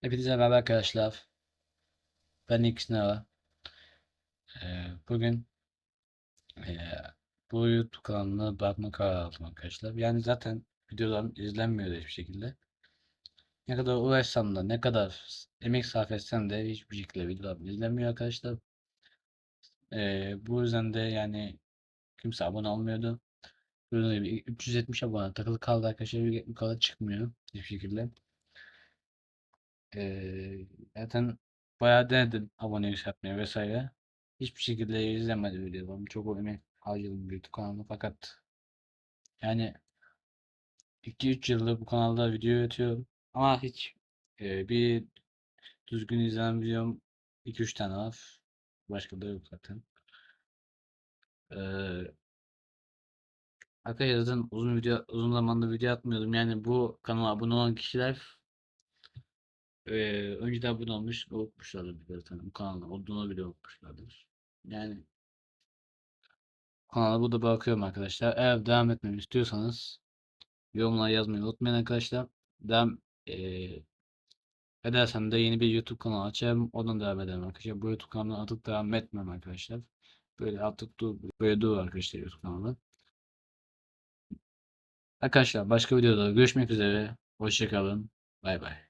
Hepinize merhaba arkadaşlar. Ben X Neva. Ee, bugün ee, bu YouTube kanalına bakma kararı aldım arkadaşlar. Yani zaten videolarım izlenmiyor hiçbir şekilde. Ne kadar uğraşsam da ne kadar emek sarf etsem de hiçbir şekilde videolarım izlenmiyor arkadaşlar. Ee, bu yüzden de yani kimse abone olmuyordu. Gördüğünüz gibi 370 abone takılı kaldı arkadaşlar. Yukarı çıkmıyor hiçbir şekilde. Ee, zaten bayağı denedim abone yapmaya vesaire. Hiçbir şekilde izlenmedi videolarım. Çok emek harcadım YouTube kanalıma fakat yani 2-3 yıldır bu kanalda video üretiyorum. Ama hiç e, bir düzgün izlenen videom 2-3 tane var. Başka da yok zaten. Ee, arkadaşlar zaten uzun video uzun zamandır video atmıyordum. Yani bu kanala abone olan kişiler Eee önceden abone olmuş, unutmuşlardır bile zaten bu kanalın olduğunu bile unutmuşlardır. Yani kanala burada bırakıyorum arkadaşlar. Eğer devam etmemi istiyorsanız yorumlara yazmayı unutmayın arkadaşlar. Devam eee edersem de yeni bir YouTube kanalı açarım. Oradan devam ederim arkadaşlar. Bu YouTube kanalına artık devam etmem arkadaşlar. Böyle artık dur, böyle dur arkadaşlar YouTube kanalı. Arkadaşlar başka videoda görüşmek üzere. Hoşçakalın. Bay bay.